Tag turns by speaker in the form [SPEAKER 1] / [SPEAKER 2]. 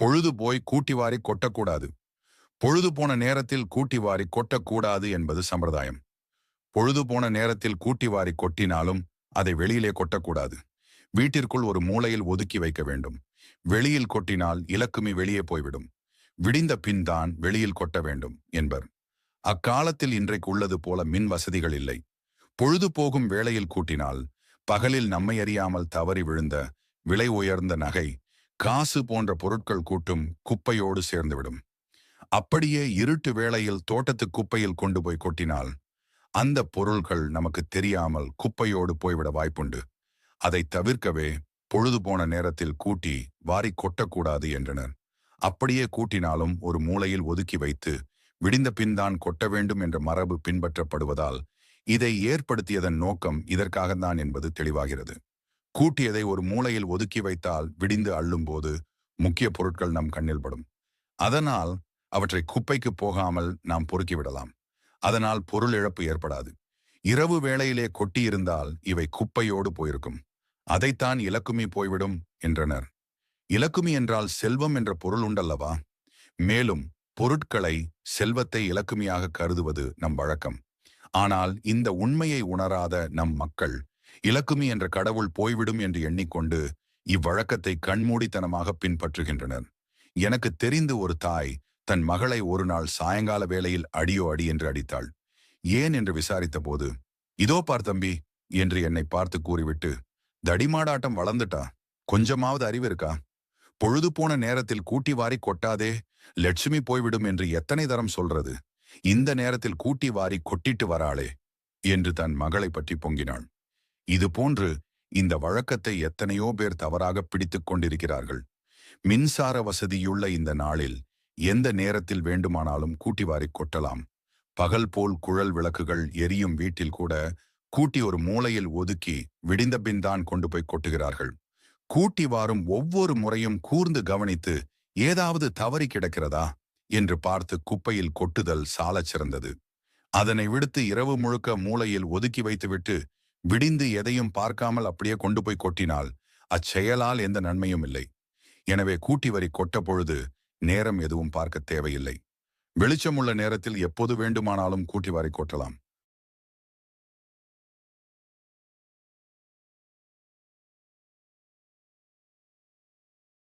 [SPEAKER 1] பொழுது போய் கூட்டி வாரி கொட்டக்கூடாது. பொழுது போன நேரத்தில் கூட்டி வாரி கொட்டக்கூடாது என்பது சம்பிரதாயம். பொழுது போன நேரத்தில் கூட்டி வாரி கொட்டினாலும் அதை வெளியிலே கொட்டக்கூடாது. வீட்டிற்குள் ஒரு மூலையில் ஒதுக்கி வைக்க வேண்டும். வெளியில் கொட்டினால் இலக்குமி வெளியே போய்விடும். விடிந்த பின் தான் வெளியில் கொட்ட வேண்டும் என்பர். அக்காலத்தில் இன்றைக்கு உள்ளது போல மின் வசதிகள் இல்லை. பொழுது போகும் வேளையில் கூட்டினால் பகலில் நம்மை அறியாமல் தவறி விழுந்த விலை உயர்ந்த நகை காசு போன்ற பொருட்கள் கூட்டும் குப்பையோடு சேர்ந்துவிடும் அப்படியே இருட்டு வேளையில் தோட்டத்து குப்பையில் கொண்டு போய் கொட்டினால் அந்த பொருள்கள் நமக்கு தெரியாமல் குப்பையோடு போய்விட வாய்ப்புண்டு. அதை தவிர்க்கவே பொழுது போன நேரத்தில் கூட்டி வாரி கொட்டக்கூடாது என்றனர். அப்படியே கூட்டினாலும் ஒரு மூலையில் ஒதுக்கி வைத்து விடிந்த பின்தான் கொட்ட வேண்டும் என்ற மரபு பின்பற்றப்படுவதால் இதை ஏற்படுத்தியதன் நோக்கம் இதற்காகத்தான் என்பது தெளிவாகிறது. கூட்டியதை ஒரு மூலையில் ஒதுக்கி வைத்தால் விடிந்து அள்ளும்போது முக்கிய பொருட்கள் நம் கண்ணில் படும். அதனால் அவற்றை குப்பைக்கு போகாமல் நாம் பொறுக்கிவிடலாம் அதனால் பொருள் இழப்பு ஏற்படாது. இரவு வேளையிலே கொட்டியிருந்தால் இவை குப்பையோடு போயிருக்கும். அதைத்தான் இலக்குமி போய்விடும் என்றனர். இலக்குமி என்றால் செல்வம் என்ற பொருள் உண்டல்லவா? மேலும் பொருட்களை செல்வத்தை இலக்குமியாக கருதுவது நம் வழக்கம். ஆனால் இந்த உண்மையை உணராத நம் மக்கள் இலக்குமி என்ற கடவுள் போய்விடும் என்று எண்ணிக்கொண்டு இவ்வழக்கத்தை கண்மூடித்தனமாக பின்பற்றுகின்றனர். எனக்கு தெரிந்து ஒரு தாய் தன் மகளை ஒரு நாள் சாயங்கால வேளையில் அடியோ அடி என்று அடித்தாள். ஏன் என்று விசாரித்த போது இதோ பார் தம்பி என்று என்னை பார்த்து கூறிவிட்டு தடிமாடாட்டம் வளர்ந்துட்டா? கொஞ்சமாவது அறிவு இருக்கா? பொழுது போன நேரத்தில் கூட்டி வாரி கொட்டாதே லட்சுமி போய்விடும் என்று எத்தனை தரம் சொல்றது? இந்த நேரத்தில் கூட்டி வாரி கொட்டிட்டு வராளே என்று தன் மகளை பற்றி பொங்கினாள். இது போன்று இந்த வழக்கத்தை எத்தனையோ பேர் தவறாக பிடித்துக் கொண்டிருக்கிறார்கள். மின்சார வசதியுள்ள இந்த நாளில் எந்த நேரத்தில் வேண்டுமானாலும் கூட்டி வாரி கொட்டலாம். பகல் போல் குழல் விளக்குகள் எரியும் வீட்டில் கூட கூட்டி ஒரு மூலையில் ஒதுக்கி விடிந்த பின் தான் கொண்டு போய் கொட்டுகிறார்கள். கூட்டி வாரும் ஒவ்வொரு முறையும் கூர்ந்து கவனித்து ஏதாவது தவறி கிடக்கிறதா என்று பார்த்து குப்பையில் கொட்டுதல் சாலச் சிறந்தது. அதனை விடுத்து இரவு முழுக்க மூலையில் ஒதுக்கி வைத்துவிட்டு விடிந்து எதையும் பார்க்காமல் அப்படியே கொண்டு போய் கொட்டினால் அச்செயலால் எந்த நன்மையும் இல்லை. எனவே கூட்டி வரி கொட்ட பொழுது நேரம் எதுவும் பார்க்க தேவையில்லை. வெளிச்சமுள்ள நேரத்தில் எப்போது வேண்டுமானாலும் கூட்டி வாரி கொட்டலாம்.